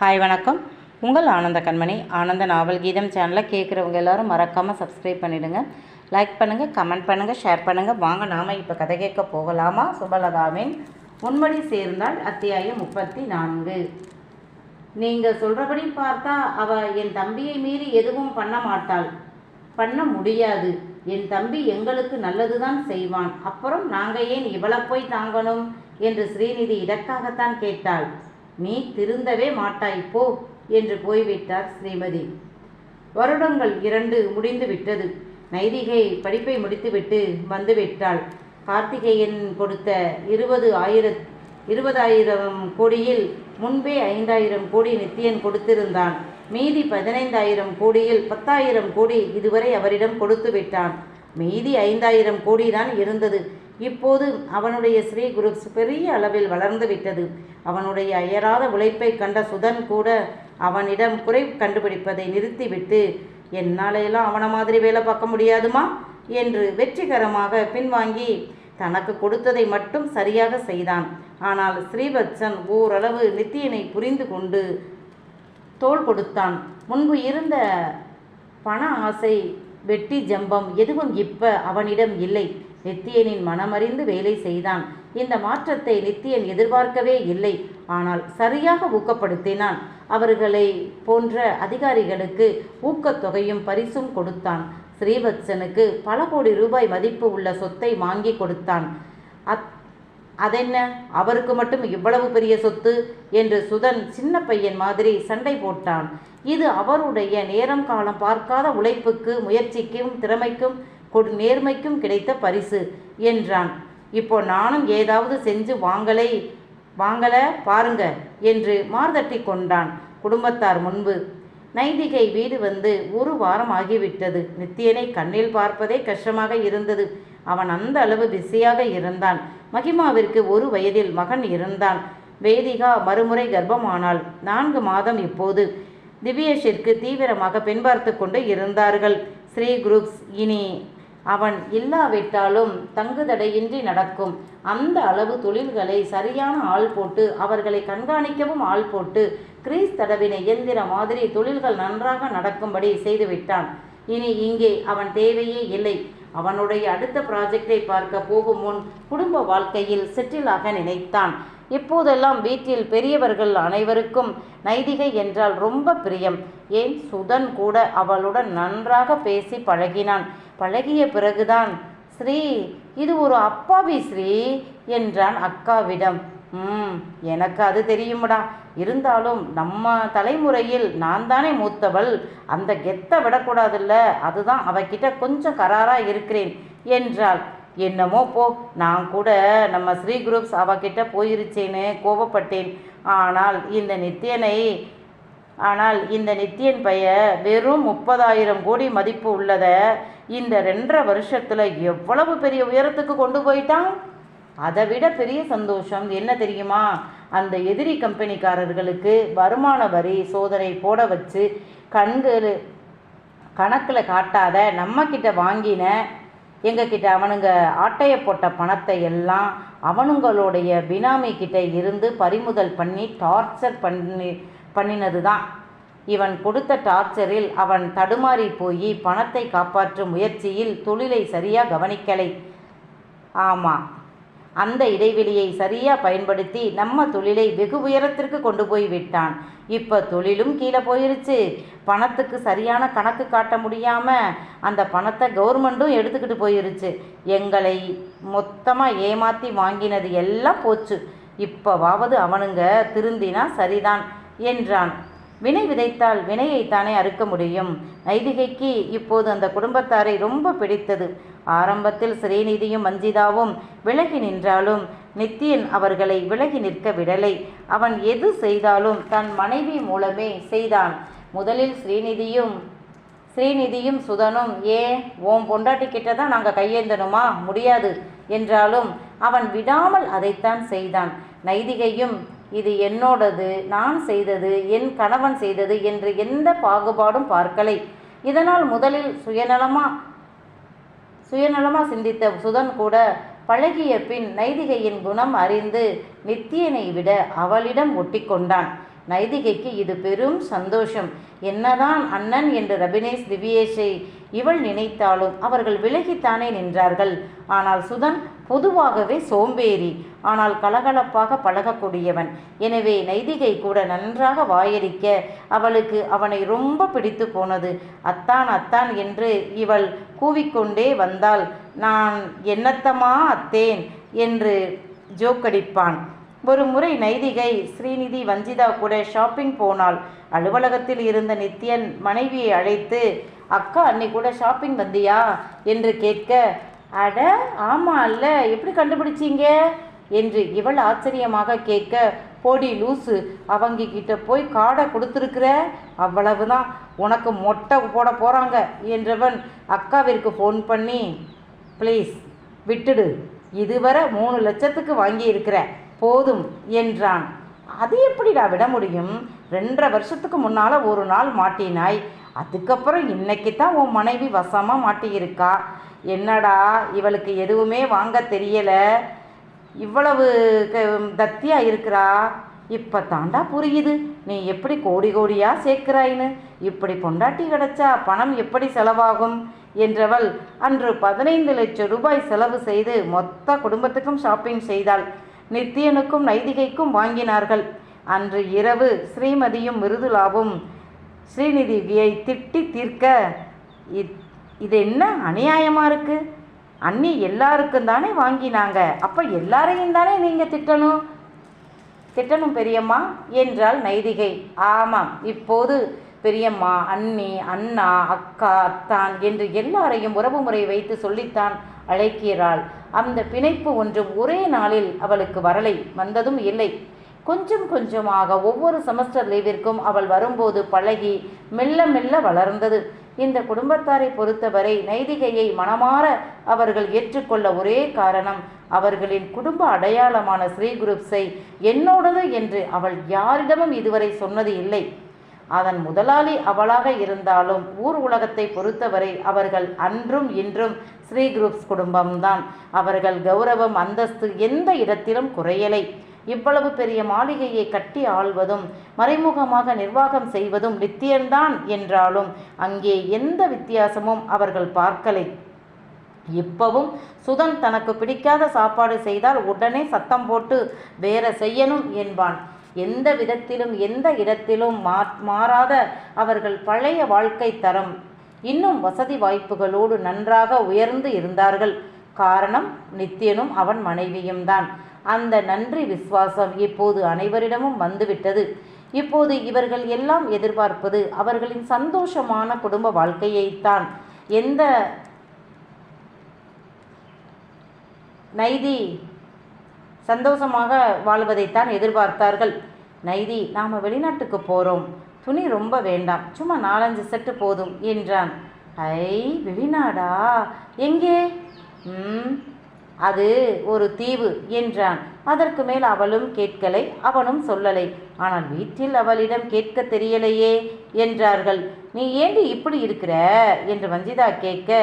Hi வணக்கம். உங்கள் ஆனந்த கண்மணி. ஆனந்த நாவல் கீதம் சேனலை கேட்குறவங்க எல்லாரும் மறக்காமல் சப்ஸ்கிரைப் பண்ணிவிடுங்க லைக் பண்ணுங்கள் கமெண்ட் பண்ணுங்கள் ஷேர் பண்ணுங்கள் வாங்க நாம் இப்போ கதை கேட்க போகலாமா? சுபலதாவின் உண்மடி சேர்ந்தால் அத்தியாயம் முப்பத்தி நான்கு. நீங்கள் சொல்கிறபடி பார்த்தா அவள் என் தம்பியை மீறி எதுவும் பண்ண மாட்டாள். பண்ண முடியாது. என் தம்பி எங்களுக்கு நல்லதுதான் செய்வான். அப்புறம் நாங்கள் ஏன் இவளை போய் தாங்கணும்? என்று ஸ்ரீநிதி இதற்காகத்தான் கேட்டாள். நீ திருந்தவே மாட்டாய் போ என்று போய்விட்டார் ஸ்ரீமதி. வருடங்கள் இரண்டு முடிந்து விட்டது நைதிகை படிப்பை முடித்துவிட்டு வந்து விட்டாள் கார்த்திகேயன் கொடுத்த இருபது ஆயிர இருபதாயிரம் கோடியில் முன்பே ஐந்தாயிரம் கோடி நித்தியன் கொடுத்திருந்தான். மீதி பதினைந்தாயிரம் கோடியில் பத்தாயிரம் கோடி இதுவரை அவரிடம் கொடுத்து விட்டான். மீதி ஐந்தாயிரம் கோடி தான் இருந்தது. இப்போது அவனுடைய ஸ்ரீ குரு பெரிய அளவில் வளர்ந்து விட்டது. அவனுடைய அயராத உழைப்பை கண்ட சுதன் கூட அவனிடம் குறை கண்டுபிடிப்பதை நிறுத்திவிட்டு என்னாலையெல்லாம் அவனை மாதிரி வேலை பார்க்க முடியாதுமா? என்று வெற்றிகரமாக பின்வாங்கி தனக்கு கொடுத்ததை மட்டும் சரியாக செய்தான். ஆனால் ஸ்ரீவத்சன் ஓரளவு நித்தியனை புரிந்து கொண்டு தோள் கொடுத்தான். முன்பு இருந்த பண ஆசை வெட்டி ஜம்பம் எதுவும் இப்ப அவனிடம் இல்லை. நித்தியனின் மனமறிந்து வேலை செய்தான். இந்த மாற்றத்தை நித்தியன் எதிர்பார்க்கவே இல்லை. ஆனால் சரியாக ஊக்கப்படுத்தினான். அவர்களை போன்ற அதிகாரிகளுக்கு ஊக்கத்தொகையும் பரிசும் கொடுத்தான். ஸ்ரீவத்சனுக்கு பல கோடி ரூபாய் மதிப்பு உள்ள சொத்தை வாங்கி கொடுத்தான். அத் அதென்ன? அவருக்கு மட்டும் இவ்வளவு பெரிய சொத்து? என்று சுதன் சின்ன பையன் மாதிரி சண்டை போட்டான். இது அவருடைய நேரம் காலம் பார்க்காத உழைப்புக்கு முயற்சிக்கும் திறமைக்கும் கொடு நேர்மைக்கும் கிடைத்த பரிசு என்றான். இப்போ நானும் ஏதாவது செஞ்சு வாங்கலை வாங்கல பாருங்க என்று மார்தட்டி கொண்டான் குடும்பத்தார் முன்பு. நைதிகை வீடு வந்து ஒரு வாரம் ஆகிவிட்டது. நித்தியனை கண்ணில் பார்ப்பதே கஷ்டமாக இருந்தது. அவன் அந்த அளவு பிஸியாக இருந்தான். மகிமாவிற்கு ஒரு வயதில் மகன் இருந்தான். வேதிகா மறுமுறை கர்ப்பமானாள். நான்கு மாதம் இப்போது திவ்யேஷிற்கு தீவிரமாக பின்பார்த்து கொண்டு இருந்தார்கள். ஸ்ரீ குரூப்ஸ் இனி அவன் இல்லாவிட்டாலும் தங்குதடையின்றி நடக்கும். அந்த அளவு தொழில்களை சரியான ஆள் போட்டு அவர்களை கண்காணிக்கவும் ஆள் போட்டு கிரீஸ் தடவின இயந்திர மாதிரி தொழில்கள் நன்றாக நடக்கும்படி செய்துவிட்டான். இனி இங்கே அவன் தேவையே இல்லை. அவனுடைய அடுத்த ப்ராஜெக்டை பார்க்க போகும் முன் குடும்ப வாழ்க்கையில் செட்டிலாக நினைத்தான். இப்போதெல்லாம் வீட்டில் பெரியவர்கள் அனைவருக்கும் நைதிகை என்றால் ரொம்ப பிரியம். ஏன்? சுதன் கூட அவளுடன் நன்றாக பேசி பழகினான். பழகிய பிறகுதான் ஸ்ரீ இது ஒரு அப்பாவி ஸ்ரீ என்றான் அக்காவிடம். ம் எனக்கு அது தெரியுமடா. இருந்தாலும் நம்ம தலைமுறையில் நான் தானே மூத்தவள். அந்த கெத்தை விடக்கூடாதுல்ல. அதுதான் அவகிட்ட கொஞ்சம் கராராக இருக்கிறேன் என்றாள். என்னமோ போ நான் கூட நம்ம ஸ்ரீ குரூப்ஸ் அவகிட்ட போயிருச்சேன்னு கோபப்பட்டேன் ஆனால் இந்த நித்தியனை ஆனால் இந்த நித்தியன் பைய வெறும் முப்பதாயிரம் கோடி மதிப்பு உள்ளத இந்த ரெண்டரை வருஷத்தில் எவ்வளவு பெரிய உயரத்துக்கு கொண்டு போயிட்டான்? அதை விட பெரிய சந்தோஷம் என்ன தெரியுமா? அந்த எதிரி கம்பெனிக்காரர்களுக்கு வருமான வரி சோதனை போட வச்சு கண்கள் கணக்கில் காட்டாத நம்மக்கிட்ட வாங்கின எங்ககிட்ட அவனுங்க ஆட்டைய போட்ட பணத்தை எல்லாம் அவனுங்களுடைய பினாமி கிட்ட இருந்து பறிமுதல் பண்ணி டார்ச்சர் பண்ணி பண்ணினது தான் இவன் கொடுத்த டார்ச்சரில் அவன் தடுமாறி போய் பணத்தை காப்பாற்றும் முயற்சியில் தொழிலை சரியாக கவனிக்கலை. ஆமாம் அந்த இடைவெளியை சரியாக பயன்படுத்தி நம்ம தொழிலை வெகு உயரத்திற்கு கொண்டு போய் விட்டான். இப்போ தொழிலும் கீழே போயிருச்சு. பணத்துக்கு சரியான கணக்கு காட்ட முடியாமல் அந்த பணத்தை கவர்மெண்ட்டும் எடுத்துக்கிட்டு போயிருச்சு. எங்களை மொத்தமாக ஏமாற்றி வாங்கினது எல்லாம் போச்சு. இப்போவாவது அவனுங்க திருந்தினா சரிதான் என்றான். வினை விதைத்தால் வினையைத்தானே அறுக்க முடியும்? நைதிகைக்கு இப்போது அந்த குடும்பத்தாரை ரொம்ப பிடித்தது. ஆரம்பத்தில் ஸ்ரீநிதியும் மஞ்சிதாவும் விலகி நின்றாலும் நித்தியன் அவர்களை விலகி நிற்க விடலை. அவன் எது செய்தாலும் தன் மனைவி மூலமே செய்தான். முதலில் ஸ்ரீநிதியும் ஸ்ரீநிதியும் சுதனும் ஏ ஓம் பொண்டாட்டி கிட்ட தான் நாங்கள் கையேந்தணுமா? முடியாது என்றாலும் அவன் விடாமல் அதைத்தான் செய்தான். நைதிகையும் இது என்னோடது நான் செய்தது என் கணவன் செய்தது என்று எந்த பாகுபாடும் பார்க்கலை. இதனால் முதலில் சுயநலமா சுயநலமாக சிந்தித்த சுதன் கூட பழகிய பின் நைதிகையின் குணம் அறிந்து நித்தியனை விட அவளிடம் ஒட்டிக்கொண்டான். நைதிகைக்கு இது பெரும் சந்தோஷம். என்னதான் அண்ணன் என்று ரபினேஷ் திவ்யேஷை இவள் நினைத்தாலும் அவர்கள் விலகித்தானே நின்றார்கள். ஆனால் சுதன் பொதுவாகவே சோம்பேறி ஆனால் கலகலப்பாக பழகக்கூடியவன். எனவே நைதிகை கூட நன்றாக வாயடிக்க அவளுக்கு அவனை ரொம்ப பிடித்து போனது. அத்தான் அத்தான் என்று இவள் கூவிக்கொண்டே வந்தால் நான் என்னத்தமா அத்தேன் என்று ஜோக்கடிப்பான். ஒரு முறை நைதிகை ஸ்ரீநிதி வஞ்சிதா கூட ஷாப்பிங் போனாள். அலுவலகத்தில் இருந்த நித்யன் மனைவியை அழைத்து அக்கா அன்னை கூட ஷாப்பிங் வந்தியா? என்று கேட்க அட ஆமாம் அல்ல. எப்படி கண்டுபிடிச்சீங்க? என்று இவள் ஆச்சரியமாக கேட்க போடி லூசு அவங்க கிட்ட போய் காடை கொடுத்துருக்குற? அவ்வளவுதான். உனக்கு மொட்டை போட போகிறாங்க என்றவன் அக்காவிற்கு ஃபோன் பண்ணி ப்ளீஸ் விட்டுடு. இதுவரை மூணு லட்சத்துக்கு வாங்கியிருக்கிற போதும் என்றான். அது எப்படிடா விட முடியும்? ரெண்டரை வருஷத்துக்கு முன்னால் ஒரு நாள் மாட்டினாய். அதுக்கப்புறம் இன்னைக்கு தான் உன் மனைவி வசமாக மாட்டியிருக்கா. என்னடா இவளுக்கு எதுவுமே வாங்க தெரியலை. இவ்வளவு க தத்தியாக இருக்கிறா? இப்போ தாண்டா புரியுது. நீ எப்படி கோடி கோடியாக சேர்க்கிறாயின்னு? இப்படி பொண்டாட்டி கிடைச்சா பணம் எப்படி செலவாகும்? என்றவள் அன்று பதினைந்து லட்சம் ரூபாய் செலவு செய்து மொத்த குடும்பத்துக்கும் ஷாப்பிங் செய்தாள். நித்தியனுக்கும் நைதிகைக்கும் வாங்கினார்கள். அன்று இரவு ஸ்ரீமதியும் மிருதுலாவும் ஸ்ரீநிதியை திட்டி தீர்க்க இது என்ன அநியாயமாக இருக்குது அண்ணி எல்லாருக்கும் தானே வாங்கினாங்க. அப்போ எல்லாரையும் தானே நீங்கள் திட்டணும்? திட்டணும் பெரியம்மா என்றாள் நைதிகை. ஆமாம் இப்போது பெரியம்மா அண்ணி அண்ணா அக்கா அத்தான் என்று எல்லாரையும் உறவுமுறை வைத்து சொல்லித்தான் அழைக்கிறாள். அந்த பிணைப்பு ஒன்றும் ஒரே நாளில் அவளுக்கு வரலை வந்ததும் இல்லை. கொஞ்சம் கொஞ்சமாக ஒவ்வொரு செமஸ்டர் லீவிற்கும் அவள் வரும்போது பழகி மெல்ல மெல்ல வளர்ந்தது. இந்த குடும்பத்தாரை பொறுத்தவரை நைதிகையை மனமாற அவர்கள் ஏற்றுக்கொள்ள ஒரே காரணம் அவர்களின் குடும்ப அடையாளமான ஸ்ரீ குரூப்ஸை என்னோடது என்று அவள் யாரிடமும் இதுவரை சொன்னது இல்லை. அதன் முதலாளி அவளாக இருந்தாலும் ஊர் உலகத்தை பொறுத்தவரை அவர்கள் அன்றும் இன்றும் ஸ்ரீ குரூப்ஸ் குடும்பம்தான். அவர்கள் கௌரவம் அந்தஸ்து எந்த இடத்திலும் குறையலை. இவ்வளவு பெரிய மாளிகையை கட்டி ஆள்வதும் மறைமுகமாக நிர்வாகம் செய்வதும் நித்தியம்தான் என்றாலும் அங்கே எந்த வித்தியாசமும் அவர்கள் பார்க்கலை. இப்பவும் சுதன் தனக்கு பிடிக்காத சாப்பாடு செய்தால் உடனே சத்தம் போட்டு வேற செய்யணும் என்பான். எந்த விதத்திலும் எந்த இடத்திலும் மா மாறாத அவர்கள் பழைய வாழ்க்கை தரம். இன்னும் வசதி வாய்ப்புகளோடு நன்றாக உயர்ந்து இருந்தார்கள். காரணம் நித்தியனும் அவன் மனைவியும் தான். அந்த நன்றி விசுவாசம் இப்போது அனைவரிடமும் வந்துவிட்டது. இப்போது இவர்கள் எல்லாம் எதிர்பார்ப்பது அவர்களின் சந்தோஷமான குடும்ப வாழ்க்கையைத்தான். எந்த நைதி சந்தோஷமாக வாழ்வதைத்தான் எதிர்பார்த்தார்கள். நைதி நாம் வெளிநாட்டுக்கு போகிறோம் துணி ரொம்ப வேண்டாம். சும்மா நாலஞ்சு செட்டு போதும் என்றான். ஐ வெளிநாடா? எங்கே? ம் அது ஒரு தீவு என்றான். அதற்கு மேல் அவளும் கேட்கலை. அவனும் சொல்லலை. ஆனால் வீட்டில் அவளிடம் கேட்க தெரியலையே என்றார்கள். நீ ஏண்டி இப்படி இருக்கிற? என்று வஞ்சிதா கேட்க.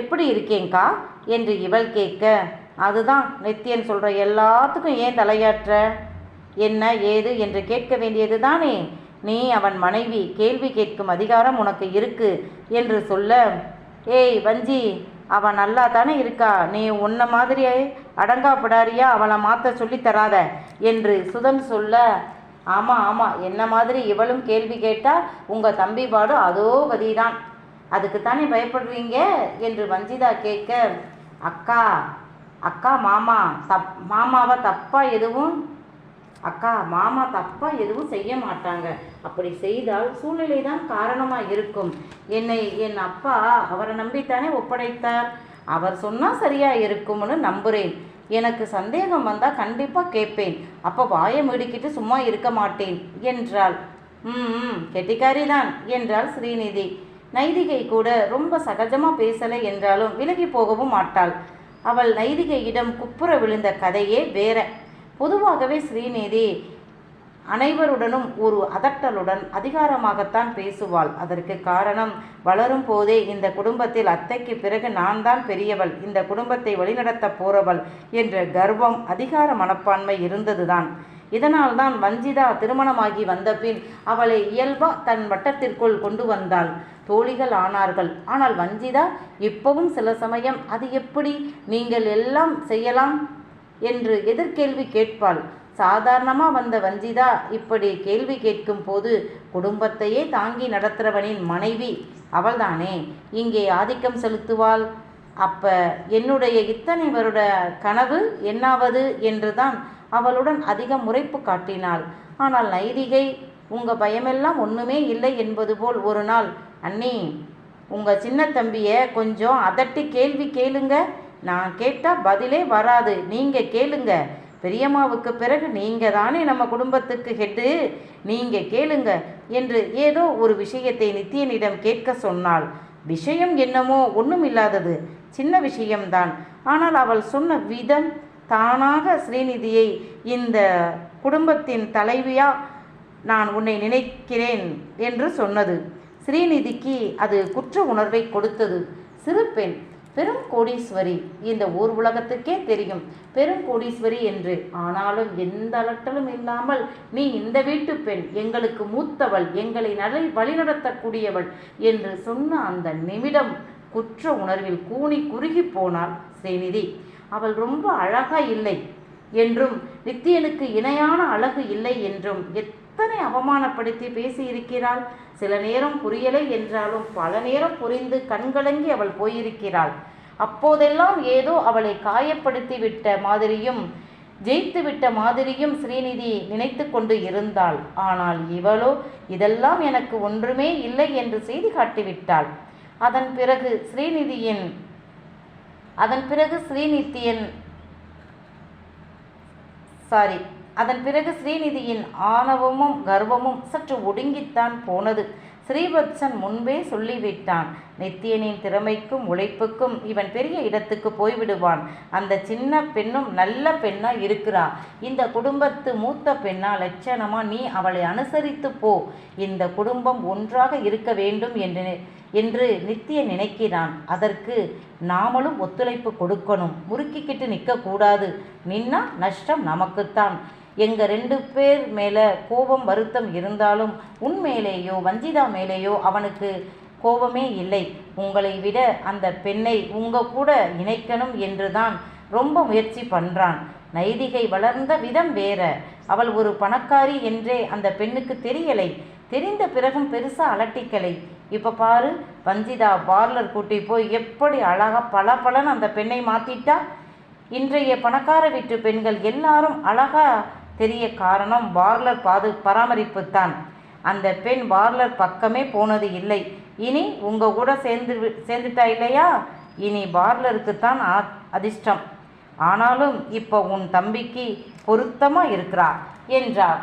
எப்படி இருக்கேங்க்கா என்று இவள் கேட்க. அதுதான் நித்தியன் சொல்கிற எல்லாத்துக்கும் ஏன் தலையாற்ற? என்ன ஏது என்று கேட்க வேண்டியது தானே? நீ அவன் மனைவி கேள்வி கேட்கும் அதிகாரம் உனக்கு இருக்கு என்று சொல்ல ஏய் வஞ்சி அவன் நல்லா தானே இருக்கா? நீ உன்ன மாதிரி அடங்கா பிடாரியா அவளை மாற்ற சொல்லி தராத என்று சுதன் சொல்ல ஆமாம் ஆமாம் என்ன மாதிரி இவளும் கேள்வி கேட்டால் உங்கள் தம்பி பாடு அதோ கதிதான் அதுக்கு தானே பயப்படுறீங்க? என்று வஞ்சிதா கேட்க அக்கா அக்கா மாமா தப் மாமாவை தப்பாக எதுவும் அக்கா மாமா தப்பாக எதுவும் செய்ய மாட்டாங்க. அப்படி செய்தால் சூழ்நிலை தான் காரணமாக இருக்கும். என்னை என் அப்பா அவரை நம்பித்தானே ஒப்படைத்தார். அவர் சொன்னால் சரியாக இருக்கும்னு நம்புகிறேன் எனக்கு சந்தேகம் வந்தால் கண்டிப்பாக கேட்பேன். அப்போ வாயை மூடிக்கிட்டு சும்மா இருக்க மாட்டேன் என்றாள். ம் ம் கெட்டிக்காரி தான் என்றாள் ஸ்ரீநிதி. நைதிகை கூட ரொம்ப சகஜமாக பேசலை என்றாலும் விலகி போகவும் மாட்டாள். அவள் நைதிகையிடம் குப்புற விழுந்த கதையே வேற. பொதுவாகவே ஸ்ரீநிதி அனைவருடனும் ஒரு அதட்டலுடன் அதிகாரமாகத்தான் பேசுவாள். அதற்கு காரணம் வளரும் போதே இந்த குடும்பத்தில் அத்தைக்கு பிறகு நான் தான் பெரியவள் இந்த குடும்பத்தை வழிநடத்தப் போறவள் என்ற கர்வம் அதிகார மனப்பான்மை இருந்ததுதான். இதனால்தான் வஞ்சிதா திருமணமாகி வந்தபின் அவளை இயல்பா தன் வட்டத்திற்குள் கொண்டு வந்தாள். தோழிகள் ஆனார்கள். ஆனால் வஞ்சிதா இப்பவும் சில சமயம் அது எப்படி நீங்கள் எல்லாம் செய்யலாம்? என்று எதிர்கேள்வி கேட்பாள். சாதாரணமாக வந்த வஞ்சிதா இப்படி கேள்வி கேட்கும் போது குடும்பத்தையே தாங்கி நடத்துறவனின் மனைவி அவள்தானே? இங்கே ஆதிக்கம் செலுத்துவாள். அப்ப என்னுடைய இத்தனை வருட கனவு என்னாவது? என்றுதான் அவளுடன் அதிக முறைப்பு காட்டினாள். ஆனால் நைதிகை உங்க பயமெல்லாம் ஒண்ணுமே இல்லை என்பது போல் ஒரு நாள். அண்ணி உங்க சின்ன தம்பிய கொஞ்சம் அதட்டி கேள்வி கேளுங்க. நான் கேட்டா பதிலே வராது. நீங்க கேளுங்க. பெரியம்மாவுக்கு பிறகு நீங்க தானே நம்ம குடும்பத்துக்கு ஹெட்டு. நீங்க கேளுங்க என்று ஏதோ ஒரு விஷயத்தை நித்தியனிடம் கேட்க சொன்னாள். விஷயம் என்னமோ ஒன்றும் இல்லாதது சின்ன விஷயம்தான். ஆனால் அவள் சொன்ன விதம் தானாக ஸ்ரீநிதியை இந்த குடும்பத்தின் தலைவியா நான் உன்னை நினைக்கிறேன் என்று சொன்னது. ஸ்ரீநிதிக்கு அது குற்ற உணர்வை கொடுத்தது. சிறு பெண் பெரும் கோடீஸ்வரி இந்த ஊர் உலகத்துக்கே தெரியும். பெரும் கோடீஸ்வரி என்று. ஆனாலும் எந்த அலட்டலும் இல்லாமல் நீ இந்த வீட்டு பெண் எங்களுக்கு மூத்தவள் எங்களை நலை வழிநடத்தக்கூடியவள் என்று சொன்ன அந்த நிமிடம் குற்ற உணர்வில் கூனி குறுகி போனாள் ஸ்ரீநிதி. அவள் ரொம்ப அழகா இல்லை என்றும் நித்தியனுக்கு இணையான அழகு இல்லை என்றும். எத்தனை அவமானப்படுத்தி பேசியிருக்கிறாள்? சில நேரம் புரியலை என்றாலும் பல நேரம் புரிந்து கண்கலங்கி அவள் போயிருக்கிறாள். அப்போதெல்லாம் ஏதோ அவளை காயப்படுத்தி விட்ட மாதிரியும் ஜெயித்து விட்ட மாதிரியும் ஸ்ரீநிதி நினைத்து கொண்டு இருந்தாள். ஆனால் இவளோ இதெல்லாம் எனக்கு ஒன்றுமே இல்லை என்று செய்தி காட்டிவிட்டாள். அதன் பிறகு ஸ்ரீநிதியின் அதன் பிறகு ஸ்ரீநித்தியன் சாரி அதன் பிறகு ஸ்ரீநிதியின் ஆணவமும் கர்வமும் சற்று ஒடுங்கித்தான் போனது. ஸ்ரீவத்சன் முன்பே சொல்லிவிட்டான் நித்தியனின் திறமைக்கும் உழைப்புக்கும் இவன் பெரிய இடத்துக்கு போய்விடுவான். அந்த சின்ன பெண்ணும் நல்ல பெண்ணா இருக்கிறா. இந்த குடும்பத்து மூத்த பெண்ணா லட்சணமா நீ அவளை அனுசரித்து போ. இந்த குடும்பம் ஒன்றாக இருக்க வேண்டும் என்று என்று நித்திய நினைக்கிறான். அதற்கு நாமளும் ஒத்துழைப்பு கொடுக்கணும். முறுக்கிக்கிட்டு நிற்கக்கூடாது. நின்னா நஷ்டம் நமக்குத்தான். எங்கள் ரெண்டு பேர் மேலே கோபம் வருத்தம் இருந்தாலும் உன் மேலேயோ வஞ்சிதா மேலேயோ அவனுக்கு கோபமே இல்லை. உங்களை விட அந்த பெண்ணை உங்க கூட இணைக்கணும் என்று தான் ரொம்ப முயற்சி பண்றான். நைதிகை வளர்ந்த விதம் வேற. அவள் ஒரு பணக்காரி என்றே அந்த பெண்ணுக்கு தெரியலை. தெரிந்த பிறகும் பெருசாக அலட்டிக்கலை. இப்போ பாரு வஞ்சிதா பார்லர் கூட்டி போய் எப்படி அழகா பல அந்த பெண்ணை மாற்றிட்டா இன்றைய பணக்கார வீட்டு பெண்கள் எல்லாரும் அழகாக தெரிய காரணம் பார்லர் பாது பராமரிப்பு தான் அந்த பெண் பார்லர் பக்கமே போனது இல்லை. இனி உங்க கூட சேர்ந்து சேர்ந்துட்டா இல்லையா? இனி பார்லருக்கு தான் அதிர்ஷ்டம். ஆனாலும் இப்போ உன் தம்பிக்கு பொருத்தமாக இருக்கிறா என்றார்.